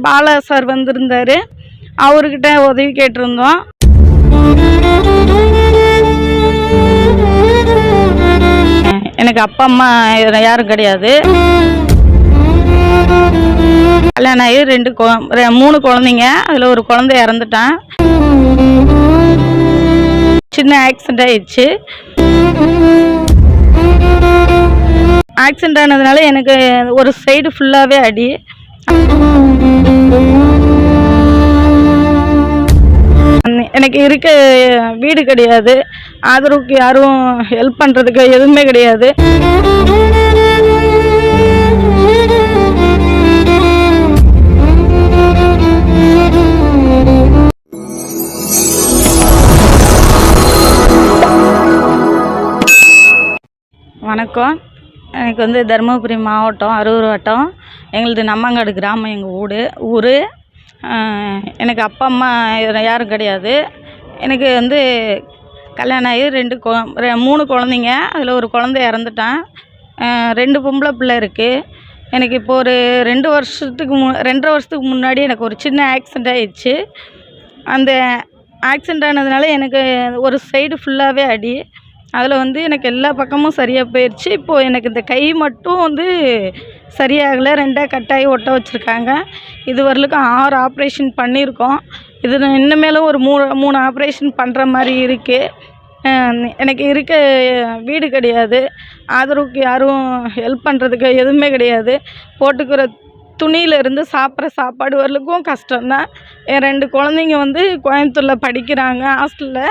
Bala sir வந்திருந்தாரு. அவர்கிட்ட உதவி கேட்டிருந்தோம். எனக்கு அப்பா அம்மா யாரும் கிடையாது. கல்யாணம் ஆகி ரெண்டு ரெ- மூணு குழந்தைங்க. அதில் ஒரு குழந்தை இறந்துட்டான். சின்ன ஆக்சிடென்ட் ஆயிடுச்சு. ஆக்சிடென்ட் ஆனதுனால எனக்கு ஒரு சைடு ஃபுல்லாகவே அடி. எனக்கு இருக்க வீடு கிடையாது. ஆதரவுக்கு யாரும் ஹெல்ப் பண்ணுறதுக்கு எதுவுமே கிடையாது. வணக்கம். எனக்கு வந்து தருமபுரி மாவட்டம் அரூர் வட்டம். எங்களுது நம்மங்காடு கிராமம் எங்கள் ஊடு ஊர் எனக்கு அப்பா அம்மா யாரும் கிடையாது. எனக்கு வந்து கல்யாணம் ஆகி ரெண்டு கொ ரெ- மூணு குழந்தைங்க. அதில் ஒரு குழந்தை இறந்துட்டான். ரெண்டு பொம்பளை பிள்ளை இருக்குது எனக்கு இப்போ ஒரு ரெண்டு வருஷத்துக்கு மு ரெண்டரை வருஷத்துக்கு முன்னாடி எனக்கு ஒரு சின்ன ஆக்சிடெண்ட் ஆயிடுச்சு. அந்த ஆக்சிடெண்ட் ஆனதுனால எனக்கு ஒரு சைடு ஃபுல்லாகவே அடி. அதில் வந்து எனக்கு எல்லா பக்கமும் சரியாக போயிடுச்சு இப்போது எனக்கு இந்த கை மட்டும் வந்து சரியாகலை ரெண்டாக கட்டாயி ஒட்ட வச்சுருக்காங்க. இது வரலுக்கும் ஆறு ஆப்ரேஷன் பண்ணியிருக்கோம். இது இன்னமேலும் இன்னுமேலும் ஒரு மூணு மூணு ஆப்ரேஷன் பண்ணுற மாதிரி இருக்குது எனக்கு இருக்க வீடு கிடையாது. ஆதரவுக்கு யாரும் ஹெல்ப் பண்ணுறதுக்கு எதுவுமே கிடையாது. போட்டுக்கிற துணியிலேருந்து சாப்பிட்ற சாப்பாடு வரலுக்கும் கஷ்டம்தான். என் ரெண்டு குழந்தைங்க வந்து கோயம்புத்தூரில் படிக்கிறாங்க ஹாஸ்டலில்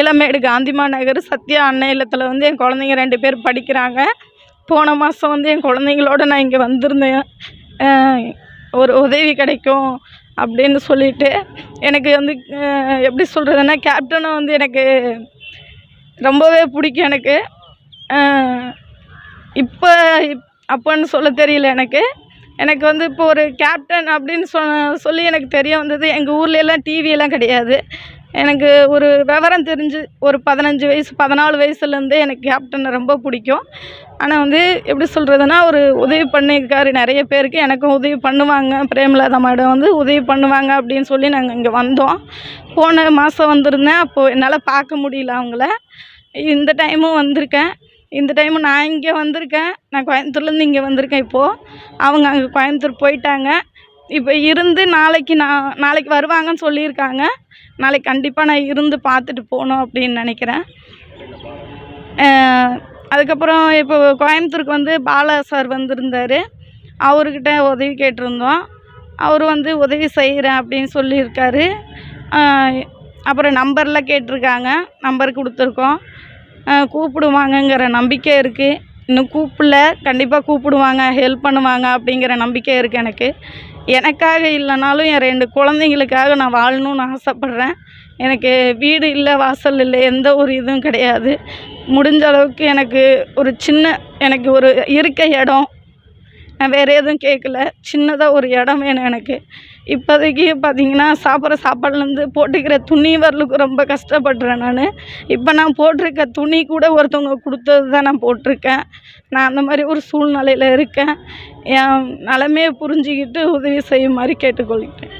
இளமேடு காந்திமா நகர் சத்யா அன்னை இல்லத்தில் வந்து என் குழந்தைங்க ரெண்டு பேர் படிக்கிறாங்க. போன மாதம் வந்து என் குழந்தைங்களோட நான் இங்கே வந்திருந்தேன். ஒரு உதவி கிடைக்கும் அப்படின்னு சொல்லிட்டு எனக்கு வந்து எப்படி சொல்கிறதுன்னா கேப்டனை வந்து எனக்கு ரொம்பவே பிடிக்கும் எனக்கு. இப்போ இப் அப்போன்னு சொல்ல தெரியல எனக்கு. எனக்கு வந்து இப்போ ஒரு கேப்டன் அப்படின்னு சொ சொல்லி எனக்கு தெரிய வந்தது எங்கள் ஊர்லெலாம் டிவியெல்லாம் கிடையாது. எனக்கு ஒரு விவரம் தெரிஞ்சு ஒரு பதினஞ்சு வயசு பதினாலு வயசுலேருந்தே எனக்கு கேப்டனை ரொம்ப பிடிக்கும். ஆனால் வந்து எப்படி சொல்கிறதுனா ஒரு உதவி பண்ணியிருக்காரு நிறைய பேருக்கு. எனக்கும் உதவி பண்ணுவாங்க. பிரேமலதா மேடம் வந்து உதவி பண்ணுவாங்க அப்படின்னு சொல்லி நாங்கள் இங்கே வந்தோம். போன மாதம் வந்திருந்தேன். அப்போது என்னால் பார்க்க முடியல அவங்கள. இந்த டைமும் வந்திருக்கேன். இந்த டைமு நான் இங்கே வந்திருக்கேன். நான் கோயம்புத்தூர்லேருந்து இங்கே வந்திருக்கேன் இப்போது அவங்க அங்கே கோயம்புத்தூர் போயிட்டாங்க. இப்போ இருந்து நாளைக்கு நான் நாளைக்கு வருவாங்கன்னு சொல்லியிருக்காங்க. நாளைக்கு கண்டிப்பாக நான் இருந்து பார்த்துட்டு போகணும் அப்படின்னு நினைக்கிறேன். அதுக்கப்புறம் இப்போ கோயம்புத்தூருக்கு வந்து பாலா சார் வந்திருந்தாரு. அவர்கிட்ட உதவி கேட்டிருந்தோம். அவர் வந்து உதவி செய்கிறேன் அப்படின்னு சொல்லியிருக்காரு. அப்புறம் நம்பர்லாம் கேட்டிருக்காங்க. நம்பர் கொடுத்துருக்கோம். கூப்பிடுவாங்கங்கிற நம்பிக்கை இருக்குது இன்னும் கூப்பிடல. கண்டிப்பாக கூப்பிடுவாங்க. ஹெல்ப் பண்ணுவாங்க அப்படிங்கிற நம்பிக்கை இருக்குது எனக்கு. எனக்காக இல்லைனாலும் என் ரெண்டு குழந்தைங்களுக்காக நான் வாழணும்னு ஆசைப்பட்றேன். எனக்கு வீடு இல்லை வாசல் இல்லை எந்த ஒரு இதுவும் கிடையாது. முடிஞ்ச அளவுக்கு எனக்கு ஒரு சின்ன எனக்கு ஒரு இருக்க இடம். நான் வேறு எதுவும் கேட்கல. சின்னதாக ஒரு இடம் வேணும் எனக்கு. இப்போதைக்கு பார்த்தீங்கன்னா சாப்பிட்ற சாப்பாடுலேருந்து போட்டுக்கிற துணி வரலுக்கு ரொம்ப கஷ்டப்படுறேன் நான். இப்போ நான் போட்டிருக்க துணி கூட ஒருத்தவங்க கொடுத்தது தான் நான் போட்டிருக்கேன். நான் அந்த மாதிரி ஒரு சூழ்நிலையில் இருக்கேன். என் நிலமையை புரிஞ்சுக்கிட்டு உதவி செய்யுமாறு கேட்டுக்கொள்கிறேன்.